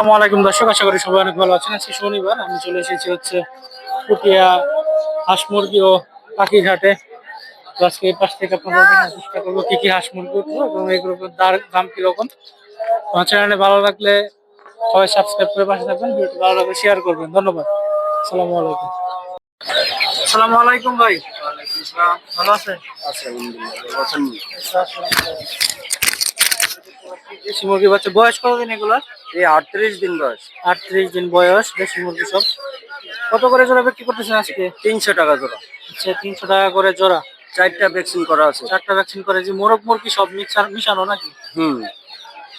আসসালামু আলাইকুম দর্শক আশা করি সবাই অনেক ভালো আছেন। আজকে শনিবার আমি চলে এসেছি হচ্ছে পুটিয়া হাঁস মুরগি ও পাখির হাটে। তো আজকে এই পাশ থেকে আপনাদের দেখানোর চেষ্টা করব কি কি হাঁস মুরগি উঠল এবং এগুলোর দার- দাম কীরকম। আমার চ্যানেলে ভালো লাগলে সবাই সাবস্ক্রাইব করে পাশে থাকবেন ভিডিওটি ভালো লাগলে শেয়ার করবেন। ধন্যবাদ। আসসালামু আলাইকুম। আসসালামু আলাইকুম ভাই। ভালো আছেন? দেশি মুরগি বাচ্চা। বয়স কতদিন এগুলা? এই আটত্রিশ দিন বয়স। আটত্রিশ দিন বয়স দেশি মুরগি সব। কত করে জোড়া বিক্রি করতেছেন আজকে? তিনশো টাকা জোড়া। আচ্ছা তিনশো টাকা করে জোড়া। চারটা ভ্যাকসিন করা আছে। চারটা ভ্যাকসিন করে। যে মোরগ মুরগি সব মিক্সার মিশানো নাকি? হুম।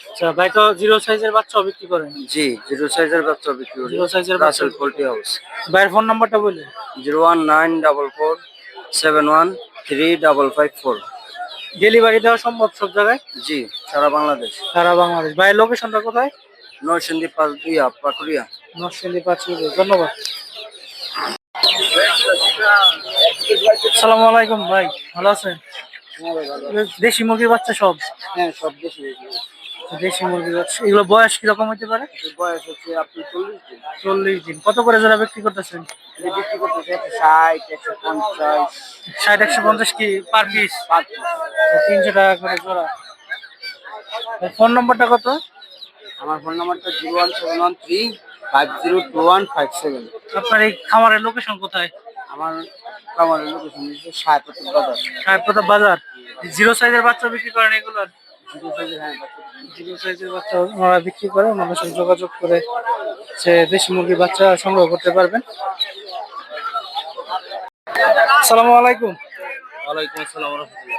আচ্ছা ভাই তো জিরো সাইজের বাচ্চাও বিক্রি করেন? জি জিরো সাইজের বাচ্চা বিক্রি করি। জিরো সাইজের বাচ্চা। রাসেল পোল্ট্রি হাউস ভাইয়ের ফোন নাম্বারটা বললেন zero one nine double four seven one three double five four. Delivery দেওয়া সম্ভব সব জায়গায়? জি সারা বাংলাদেশ। সারা বাংলাদেশ। ভাই লোকেশনটা কোথায়? নরসিংদী পাকুড়িয়া পাকুড়িয়া। নরসিংদী পাঁচ ধন্যবাদ। আসসালামু আলাইকুম ভাই ভালো আছেন? দেশি মুরগির বাচ্চা সব? হ্যাঁ সব বেশি দেশি মুরগির বাচ্চা এগুলো বয়স কীরকম হতে পারে? বয়স হচ্ছে আপনি চল্লিশ দিন। চল্লিশ দিন। কত করে জোড়া বিক্রি করতেছেন? বিক্রি করতেছে একশো ষাট একশো পঞ্চাশ। ষাট একশো পঞ্চাশ কি পার পিস পাঁচ তিনশো টাকা করে জোড়া। ফোন নম্বরটা কত? আমার ফোন নাম্বারটা zero one seven one three five zero two one five seven. আপনার এই খামারের লোকেশন কোথায়? আমার কামারের লোকেশন হচ্ছে সায়পত্র বাজার। সাহেবপ্রতাপ বাজার। জিরো সাইজের বাচ্চা বিক্রি করেন এগুলো জিরো সাইজের হ্যাঁ জিরো সাইজের বাচ্চা ওনারা বিক্রি করে ওনাদের সাথে যোগাযোগ করে সে দেশি মুরগির বাচ্চা সংগ্রহ করতে পারবেন। আসসালামু আলাইকুম। ওয়ালাইকুম আসসালাম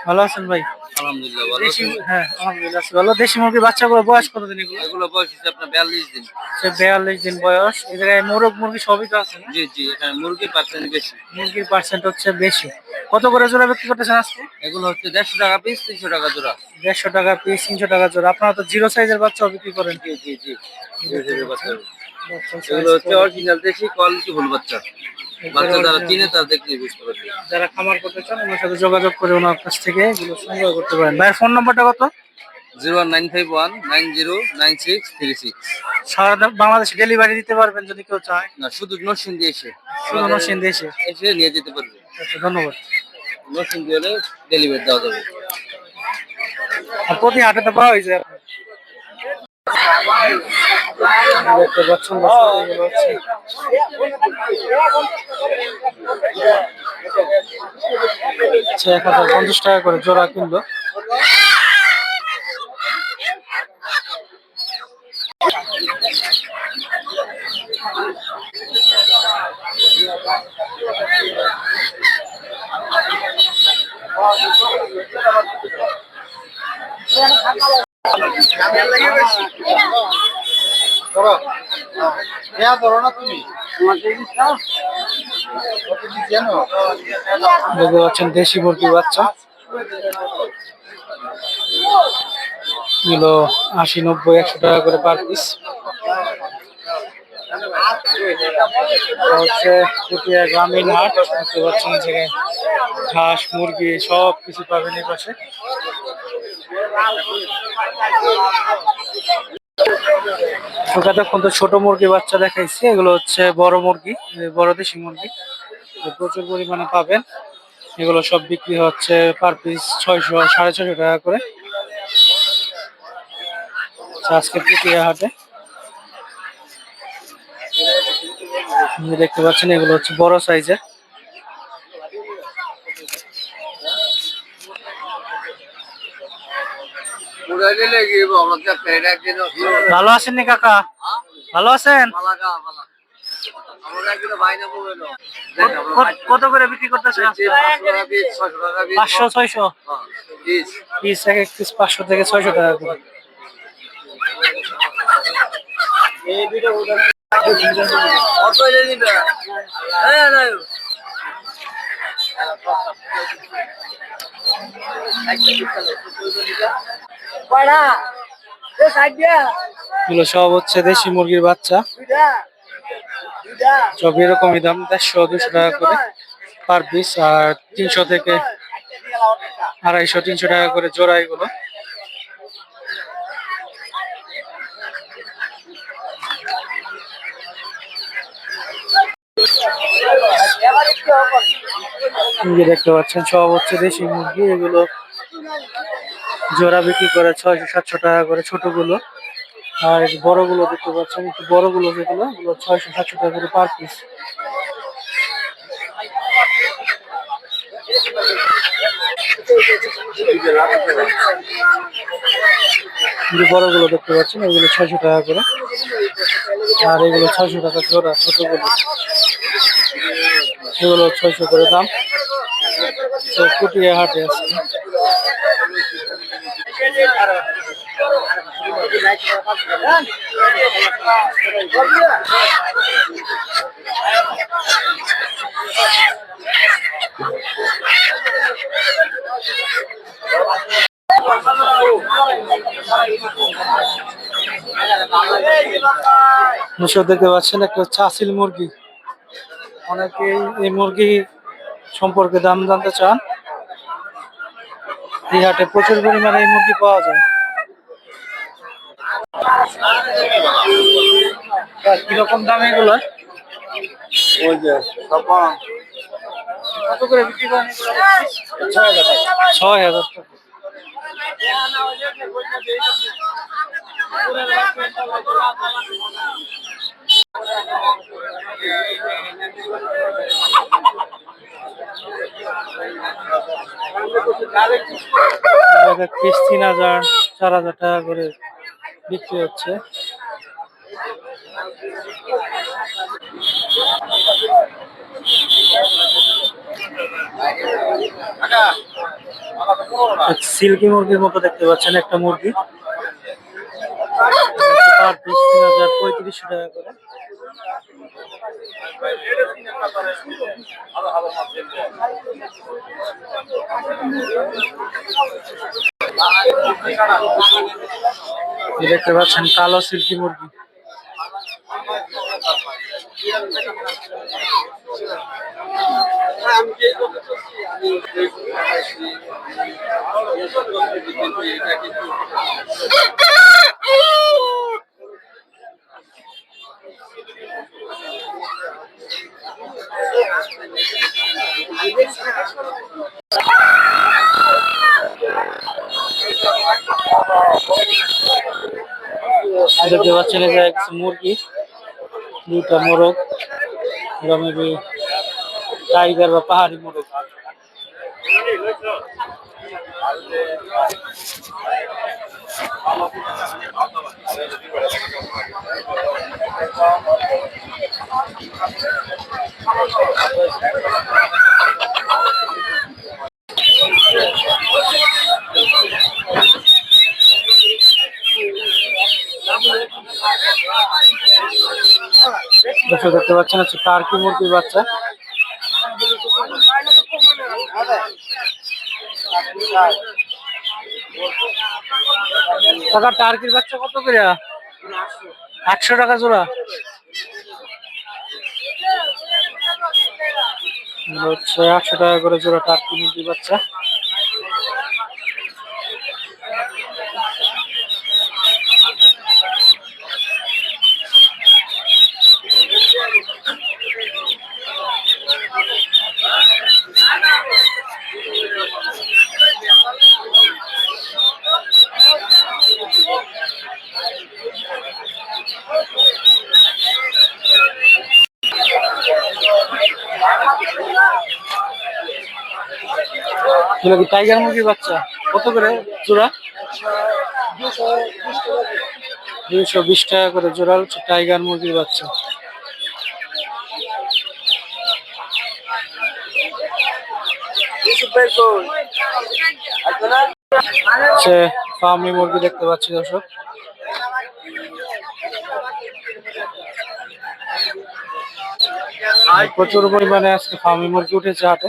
ভালো আছেন ভাই? আলহামদুলিল্লাহ ভালো দেশি হ্যাঁ আলহামদুলিল্লাহ ভালো দেশি মুরগির বাচ্চাগুলো বয়স কতদিন এগুলো? এগুলো বয়স হচ্ছে আপনার বিয়াল্লিশ দিন। সে বিয়াল্লিশ দিন বয়স। এই জায়গায় মোরগ মুরগি সবই তো আছে না? জি জি এখানে মুরগির পার্সেন্ট বেশি। মুরগির পার্সেন্ট হচ্ছে বেশি। কত করে জোড়া বিক্রি করতেছেন আজকে? এগুলো হচ্ছে দেড়শো টাকা পিস তিনশো টাকা জোড়া। দেড়শো টাকা পিস তিনশো টাকা জোড়া। আপনারা তো জিরো সাইজের বাচ্চাও বিক্রি করেন। জি জি জি এগুলো বাচ্চা হচ্ছে অরিজিনাল দেশি কোয়ালিটি ফুল বাচ্চা। বাচ্চা যারা চিনে তারা দেখলে বুঝতে পারবে যারা খামার করতে চান ওনার সাথে যোগাযোগ করে ওনার কাছ থেকে এগুলো সংগ্রহ করতে পারেন। ভাইয়ের ফোন নাম্বারটা কত? Zero nine five one nine zero nine six three six. সারা দা- বাংলাদেশে ডেলিভারি দিতে পারবেন যদি কেউ চায়। না শুধু নরসিংদী এসে। শুধু নরসিংদী এসে। এসে নিয়ে যেতে পারবে। আচ্ছা, ধন্যবাদ। নরসিংদী হলে ডেলিভারি দেওয়া যাবে। আর প্রতি হাটে তো পাওয়া হয়েছে দেখতে পাচ্ছেন এক হাজার পঞ্চাশ টাকা করে জোড়া কিনলো। দেশি মুরগির বাচ্চা। এগুলো আশি, নব্বই, একশো টাকা করে পার পিস হচ্ছে গ্রামীণ হাট। দেখতে পাচ্ছেন জায়গায় ঘাস, মুরগি সব কিছু পাবেন এই পাশে। এতক্ষণ তো ছোট মুরগি বাচ্চা দেখাইছি। এগুলো হচ্ছে বড় মুরগি বড় দেশি মুরগি। প্রচুর পরিমাণে পাবেন। এগুলো সব বিক্রি হচ্ছে পার পিস ছয়শো সাড়ে ছয়শো টাকা করে। আচ্ছা, আজকে পুটিয়া হাটে। দেখতে পাচ্ছেন এগুলো হচ্ছে বড় সাইজের ভালো আছেন? নি কাকা ভালো। আছেন কত- কত করে বিক্রি করতেছেন? পাঁচশো ছয়শো পিস এক এক পিস পাঁচশো থেকে ছয়শো টাকা করে। এগুলো সব হচ্ছে দেশি মুরগির বাচ্চা। সব এরকমই দাম দেড়শো দুশো টাকা করে পার পিস আর তিনশো থেকে আড়াইশো তিনশো টাকা করে জোড়া এগুলো এই যে দেখতে পাচ্ছেন, সব হচ্ছে দেশি মুরগি। এগুলো জোড়া বিক্রি করে ছয়শো, সাতশো টাকা করে ছোটগুলো। আর বড়গুলো দেখতে পাচ্ছেন, একটু বড়গুলো যেগুলো ওগুলো ছয়শো, সাতশো টাকা করে পার পিস যে বড়গুলো দেখতে পাচ্ছেন, এগুলো ছয়শো টাকা করে। আর এগুলো ছয়শো টাকা জোড়া ছোটগুলো। এগুলো ছয়শো করে দাম। তো কুটিয়া হাটে আছে। দেখতে পাচ্ছেন একটা আসিল মুরগি। অনেকেই এই মুরগি সম্পর্কে দাম জানতে চান। এই হাটে প্রচুর পরিমাণে এই মুরগি পাওয়া যায়। কীরকম দাম এগুলো? ওই যে কত করে বিক্রি করেন এগুলো? ছয় হাজার। টাকা তিন হাজার চার হাজার টাকা করে বিক্রি হচ্ছে। সিল্কি মুরগির মতো দেখতে পাচ্ছেন একটা মুরগি। তিন হাজার পঁয়ত্রিশশো টাকা করে। দেখতে পাচ্ছেন কালো সিল্কি মুরগি। দেখতে পাচ্ছেন এই যে একটা মুরগি দুটা মোরগ এরা টাইগার বা পাহাড়ি মোরগ। দর্শক দেখতে পাচ্ছেন, হচ্ছে টার্কি মুরগির বাচ্চা। টার্কির বাচ্চা কত করে? একশো টাকা জোড়া। হচ্ছে একশো টাকা করে জোড়া টার্কি মুরগির বাচ্চা। এগুলো কি টাইগার মুরগির বাচ্চা? কত করে জোড়া? দুইশো বিশ টাকা করে জোড়া হচ্ছে টাইগার মুরগির বাচ্চা। ফার্মি মুরগি দেখতে পাচ্ছি দর্শক। প্রচুর পরিমাণে আজকে ফার্মি মুরগি উঠেছে হাটে।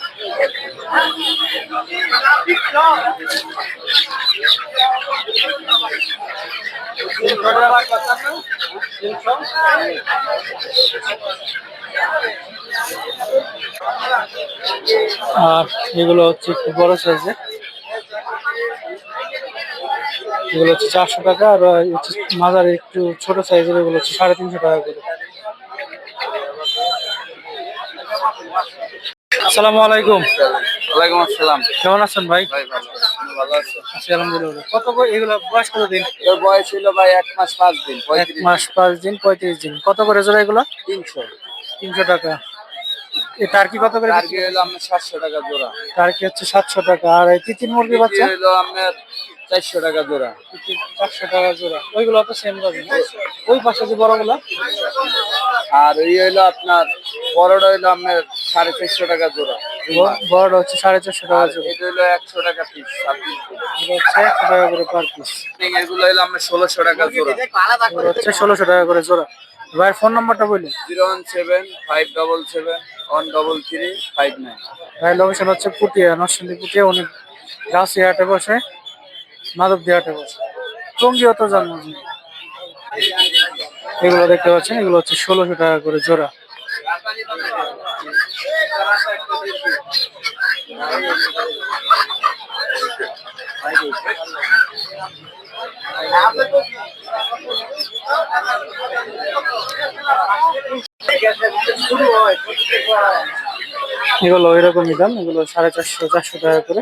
আর এগুলো হচ্ছে একটু বড় সাইজের। এগুলো হচ্ছে চারশো টাকা আর হচ্ছে মাজার একটু ছোট সাইজের এগুলো হচ্ছে সাড়ে তিনশো টাকা করে। আসসালামু আলাইকুম। ওয়ালাইকুম আসসালাম। কেমন আছেন ভাই? ভাই ভালো ভালো আছি। আলহামদুলিল্লাহ। কত করে এগুলো বয়স কত দিন? তোর বয়স ভাই এক মাস পাঁচ দিন এক মাস পাঁচ দিন পঁয়ত্রিশ দিন। কত করে জোড়া এগুলো? তিনশো। তিনশো টাকা। এ টার্কি কত করে হলো আপনার সাতশো টাকা জোড়া। টার্কি হচ্ছে সাতশো টাকা। আর এই তিতির মুরগি বাচ্চা? হলো আপনার চারশো টাকা জোড়া। চারশো টাকা জোড়া। ওইগুলো তো সেম দামি? ওই পাশে যে বড়গুলো? আর ওই হইল আপনার বড়টা হইল আপনার সাড়ে চারশো টাকা জোড়া। বড়টা হচ্ছে সাড়ে চারশো টাকা আর জোড়া। এটা হইল একশো টাকা পিস হচ্ছে একশো টাকা করে পার পিস এগুলো হইল আপনার ষোলোশো টাকা জোড়া। হচ্ছে ষোলোশো টাকা করে জোড়া। ভাইয়ের ফোন নাম্বারটা বললেন zero one seven five double seven one double three five nine. Location হচ্ছে পুটিয়া নরসিংদী পুটিয়া উনি গাছি হাটে বসে মাধবদী হাটে বসে। টঙ্গিও তো জন্ম এগুলো দেখতে পাচ্ছেন এগুলো হচ্ছে ষোলোশো টাকা করে জোড়া। এগুলো এরকমই দাম এগুলো সাড়ে চারশো চারশো টাকা করে।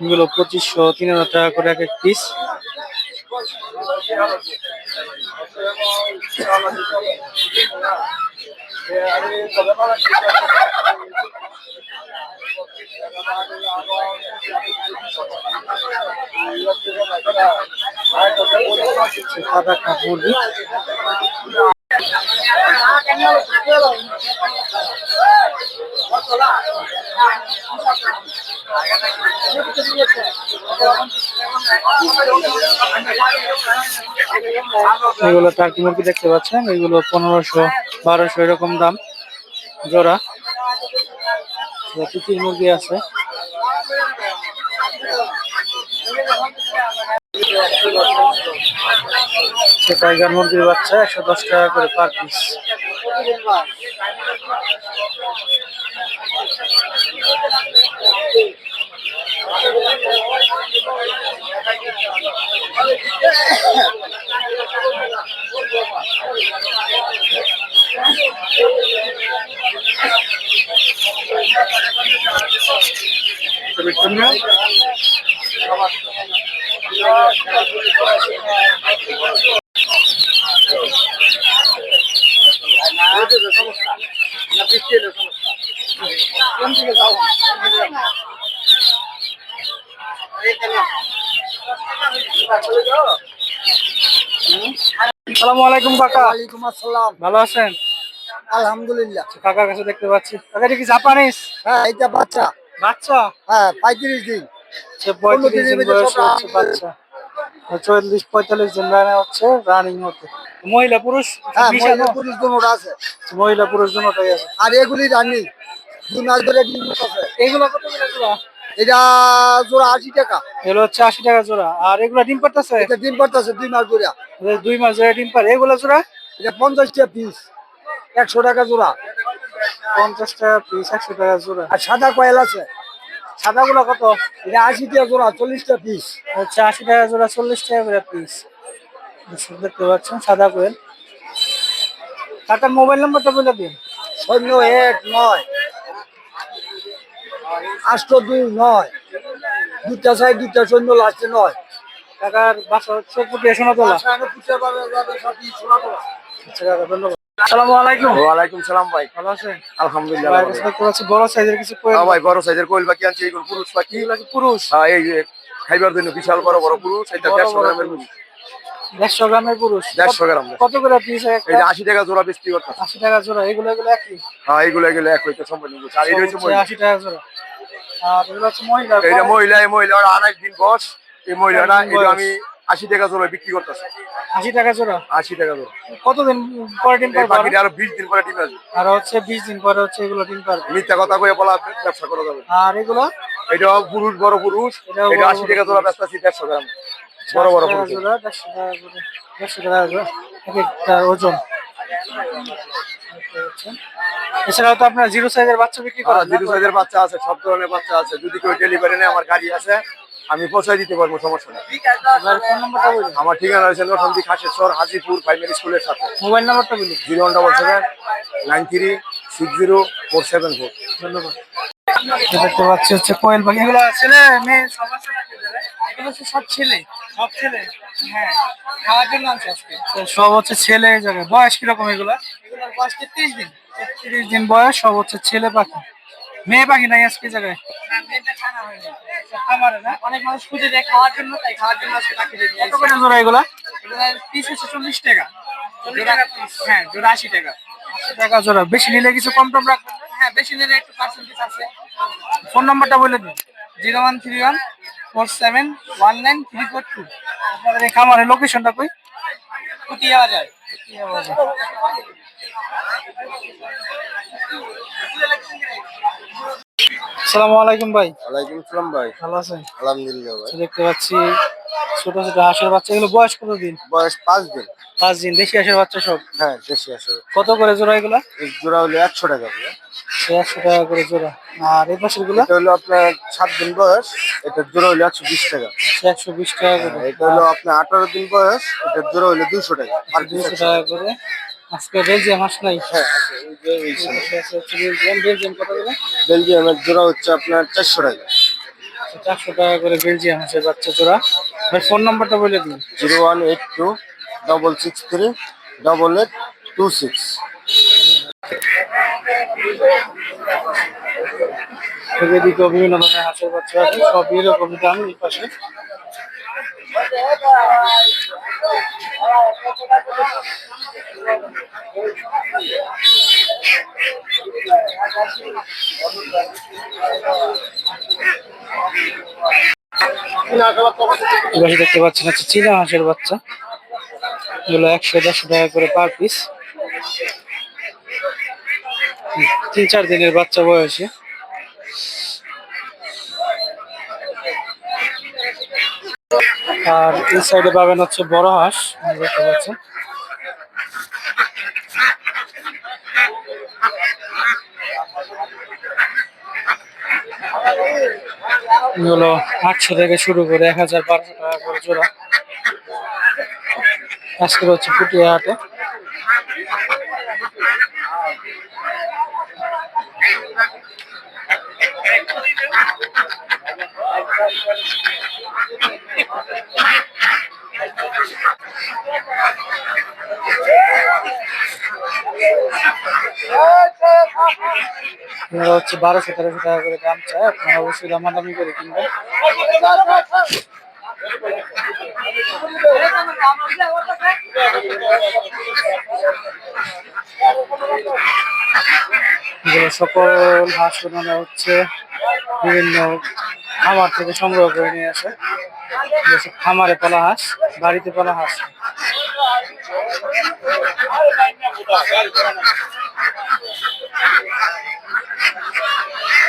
এগুলো পঁচিশশো তিন হাজার টাকা করে এক এক পিস সাদা কাপ এগুলো টার্কি মুরগি দেখতে পাচ্ছেন এগুলো পনেরোশো বারোশো এরকম দাম। জোড়া। তিতির মুরগি আছে। সে টাইগার মুরগির বাচ্চা একশো দশ টাকা করে পার পিস আসসালামু আলাইকুম কাকা। ওয়ালাইকুম আসসালাম। ভালো আছেন? আলহামদুলিল্লাহ। কাকার কাছে দেখতে পাচ্ছি। কাকা এটা কি জাপানিস হ্যাঁ এইটা বাচ্চা। বাচ্চা? হ্যাঁ পঁয়ত্রিশ দিন। পঁয়ত্রিশ দিন বয়স হচ্ছে বাচ্চা। চল্লিশ পঁয়তাল্লিশ দিন রানে হচ্ছে রানিং হতে মহিলা পুরুষ হ্যাঁ মহিলা পুরুষ দুটোটা আছে। মহিলা পুরুষ দুটোই আছে। আর এগুলি রানি দুই মাস ধরে ডিম আছে। এইগুলো কত করে জোড়া? এটা জোড়া আশি টাকা। এগুলো হচ্ছে আশি টাকা জোড়া। আর এগুলো ডিম পারতেছে এটা ডিম পারতেছে দুই মাস দুই মাস ডিম পারে এগুলো জোড়া? এটা পঞ্চাশ টাকা পিস একশো টাকা জোড়া। পঞ্চাশ টাকা পিস একশো টাকা জোড়া। আর সাদা কয়েল আছে। সাদাগুলো কত? এটা আশি টাকা জোড়া চল্লিশ টাকা পিস হচ্ছে আশি টাকা জোড়া চল্লিশ টাকা করে পিস দেখতে পাচ্ছেন সাদা কোয়েল কাকার মোবাইল নাম্বারটা বলে দিন। শূন্য এক নয়। আষ্ট দুই নয়। দুটা সাই দুটা শূন্য লাস্টে নয়। কাকার বাসা সোনাতলা সোনাতলা আচ্ছা কাকা ধন্যবাদ। আসসালামু আলাইকুম। ওয়ালাইকুম সালাম ভাই। ভালো আছেন? আলহামদুলিল্লাহ দেখতে পাচ্ছি বড় সাইজের কিছু কোয়েল? হ্যাঁ ভাই বড় সাইজের কোয়েল পাখি আনছে এইগুলো পুরুষ পাখি পুরুষ? হ্যাঁ এই খাইবার জন্য বিশাল বড় বড় পুরুষ এটা দেড়শো গ্রামের পুরুষ। পুরুষ। দেড়শো গ্রামের পুরুষ? দেড়শো গ্রাম। কত করে পিস এই আশি টাকা জোড়া বিক্রি করতে। আশি টাকা জোড়া এগুলো এগুলো একই? হ্যাঁ এইগুলো এগুলো এক হইতে সম্পূর্ণ আর এটা হচ্ছে হচ্ছে মহিলা। আশি টাকা জোড়া। আর এগুলো হচ্ছে মহিলা মহিলা এই মহিলা আড়াই দিন বয়স। এই মহিলাটা এটা আমি আশি টাকা জোড়া বিক্রি করতেছি। আশি টাকা জোড়া? আশি টাকা জোড়া। কতদিন পরে ডিম পারবে আরও? বিশ দিন পরে ডিম আসবে। আর হচ্ছে বিশ দিন পরে হচ্ছে এগুলো ডিম পারবে। মিথ্যা কথা কয়ে বলা ব্যবসা করা যাবে আর এগুলো? এটা পুরুষ বড় পুরুষ এটা আশি টাকা জোড়া ব্যস্ত আছি দেড়শো গ্রাম। বড় বড় পুরুষ। দেড়শো টাকা করে এক একটা ওজন। এছাড়াও তো আপনার জিরো সাইজের বাচ্চা বিক্রি হ্যাঁ করেন না? জিরো সাইজের বাচ্চা আছে সব ধরনের বাচ্চা আছে। যদি কেউ ডেলিভারি নেয় আমার গাড়ি আছে। আমি পৌঁছায় দিতে পারব সমস্যা নেই। আমার ঠিকানা হয়েছে নরসন্দি খাসেশ্বর হাজিপুর প্রাইমারি স্কুলের সাথে। মোবাইল নাম্বারটা বলুন। Zero one double seven nine three six zero four seven four. ধন্যবাদ। দেখতে পাচ্ছি হচ্ছে কোয়েল পাখি। এগুলো ছেলে মেয়ে? এগুলো হচ্ছে সব ছেলে। সব ছেলে? হ্যাঁ। খাওয়ার জন্য আছে আজকে। সব হচ্ছে ছেলে জায়গায়। বয়স কীরকম এগুলো? এগুলোর বয়স তেত্রিশ দিন। তেত্রিশ দিন বয়স সব হচ্ছে ছেলে পাখি। মেয়ে পাখি নাই আজকে জায়গায়? না? অনেক মানুষ খুঁজে দেয় খাওয়ার জন্য তাই খাওয়ার জন্য আজকে পাখি কত করে জোড়া এগুলা? পিস হচ্ছে চল্লিশ টাকা। হ্যাঁ জোড়া আশি টাকা। টাকা জোড়া। বেশি নিলে কিছু কম টম রাখবেন? হ্যাঁ বেশি নিলে একটু পার্সেন্টেজ আছে। ফোন নাম্বারটা বলে দিন। Zero one three one four seven one nine three four two. আপনাদের এই খামারের লোকেশনটা কই? পুতিয়া বাজার। বাজার। আসসালামু আলাইকুম ভাই। ওয়ালাইকুম সালাম ভাই। ভালো আছেন? আলহামদুলিল্লাহ ভাই। দেখতে পাচ্ছি ছোট ছোট হাঁসের বাচ্চা। এগুলো বয়স কত দিন বয়স পাঁচ দিন। পাঁচ দিন। দেশি হাঁসের বাচ্চা সব? হ্যাঁ দেশি আসে কত করে জোড়া এগুলা? জোড়া হলো একশো টাকা করে। একশো টাকা করে জোড়া। আর এই পাশেরগুলা? এটা হলো আপনার সাত দিন বয়স এটা জোড়া হলো একশো বিশ টাকা। একশো বিশ টাকা করে। এটা হলো আপনার আঠারো দিন বয়স এটা জোড়া হলো দুশো টাকা। আর দুশো টাকা করে। আজকে বেলজিয়াম হাঁস নাই? হ্যাঁ আছে। বেলজিয়াম বেলজিয়াম কত করে? বেলজিয়ামের জোড়া হচ্ছে আপনার চারশো টাকা। চারশো টাকা করে বেলজিয়াম হাঁসের বাচ্চা জোড়া। ভাই ফোন নাম্বারটা বলে দিন। Zero one eight two double six three double eight two six. এদিকে বিভিন্ন ধরনের হাঁসের বাচ্চা আছে সব এরকম দাম এই পাশে। দেখতে পাচ্ছেন হচ্ছে চীনা হাঁসের বাচ্চা। এগুলো একশো দেড়শো টাকা করে পার পিস তিন চার দিনের বাচ্চা বয়সে। আর এই সাইডে পাবেন হচ্ছে বড় হাঁস দেখতে পাচ্ছেন এগুলো আটশো থেকে শুরু করে এক হাজার বারোশো টাকা করে জোড়া। আজকে হচ্ছে পুটিয়া হাটে। আপনারা হচ্ছে বারোশো তেরোশো টাকা করে দাম চায় আপনারা অবশ্যই দামাদামি করে কিনবেন। এগুলো সকল হাঁস বানানো হচ্ছে, বিভিন্ন খামার থেকে সংগ্রহ করে নিয়ে আসে। খামারে পালা হাঁস, বাড়িতে পালা হাঁস।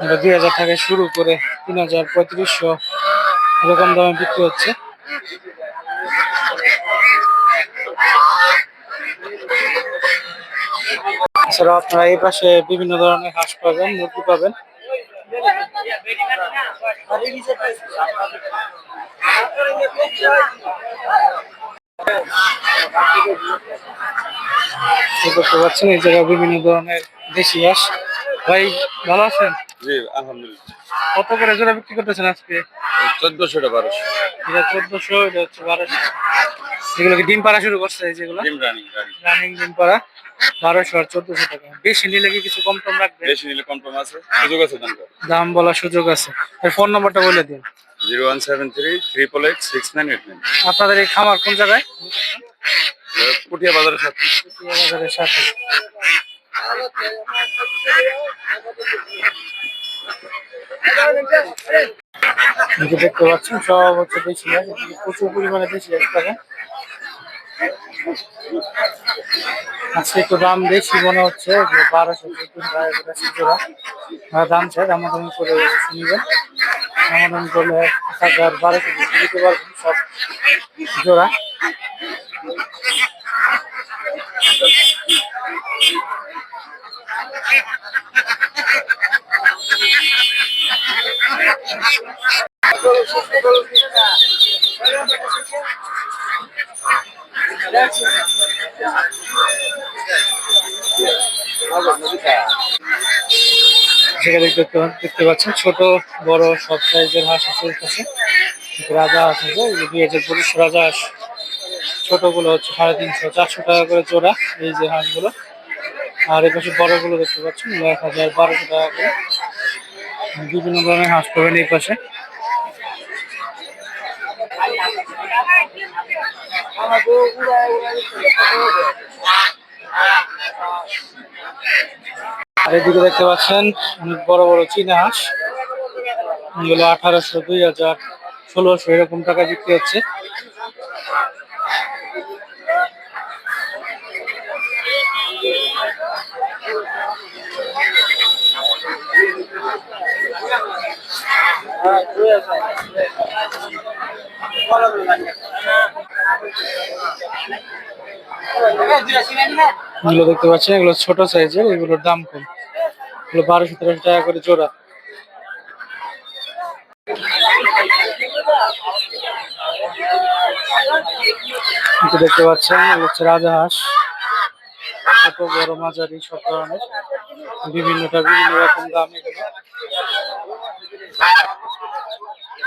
আমরা দুই হাজার টাকায় শুরু করে তিন হাজার পঁয়ত্রিশশো এরকম দামে বিক্রি হচ্ছে। এছাড়াও আপনারা এই পাশে বিভিন্ন ধরনের হাঁস পাবেন, মুরগি পাবেন। দেখতে পাচ্ছেন এই জায়গায় বিভিন্ন ধরনের দেশি হাঁস। ভাই ভালো আছেন? জি আলহামদুলিল্লাহ। কত করে জোড়া বিক্রি করতেছেন আজকে? চোদ্দশো টাকা বারোশো। এটা চোদ্দশো এটা হচ্ছে বারোশো। এগুলো কি ডিম পাড়া শুরু করছে যেগুলো? ডিম রানিং রানিং। ডিম পাড়া বারোশো আর চোদ্দশো টাকা। বেশি নিলে কি কিছু কম টম রাখবে? বেশি নিলে কম টম আছে সুযোগ আছে দাম দাম বলার সুযোগ আছে। এর ফোন নম্বরটা বলে দিন। Zero one seven three triple eight six nine eight nine. আপনাদের এই খামার কোন জায়গায়? পুটিয়া বাজারের সাথে। বাজারের সাথে। যে দেখতে পাচ্ছেন, সব হচ্ছে দেশি হাঁস প্রচুর পরিমাণে দেশি হাঁস থাকে আজকে একটু দাম বেশি মনে হচ্ছে এগুলো বারোশো জোড়া। আর দাম চাই আমাদের করে শুনবেন আমাদের করলে হাজার বারোশো দিতে পারবেন সব জোড়া। সেখানে দেখতে দেখতে পাচ্ছেন ছোট, বড়, সব সাইজের হাঁস আছে রাজা হাঁস আছে রাজা হাঁস ছোটগুলো হচ্ছে সাড়ে তিনশো, চারশো টাকা করে জোড়া, এই যে হাঁসগুলো। আর এই পাশে বড়গুলো দেখতে পাচ্ছেন, এক হাজার বারোশো টাকা করে। বিভিন্ন ধরনের হাঁস পাবেন এই পাশে। আর এদিকে দেখতে পাচ্ছেন, অনেক বড় বড় চীনা হাঁস। এগুলো আঠারোশো, দুই হাজার, ষোলোশো, এরকম টাকা বিক্রি হচ্ছে। এগুলো দেখতে পাচ্ছেন, এগুলো ছোট সাইজের, এগুলোর দাম কম। এগুলো বারোশো তেরোশো টাকা করে জোড়া। দেখতে পাচ্ছেন হচ্ছে রাজাহাঁস ছোট, বড়, মাঝারি, সব ধরনের। বিভিন্নটা, বিভিন্ন রকম দাম এগুলো।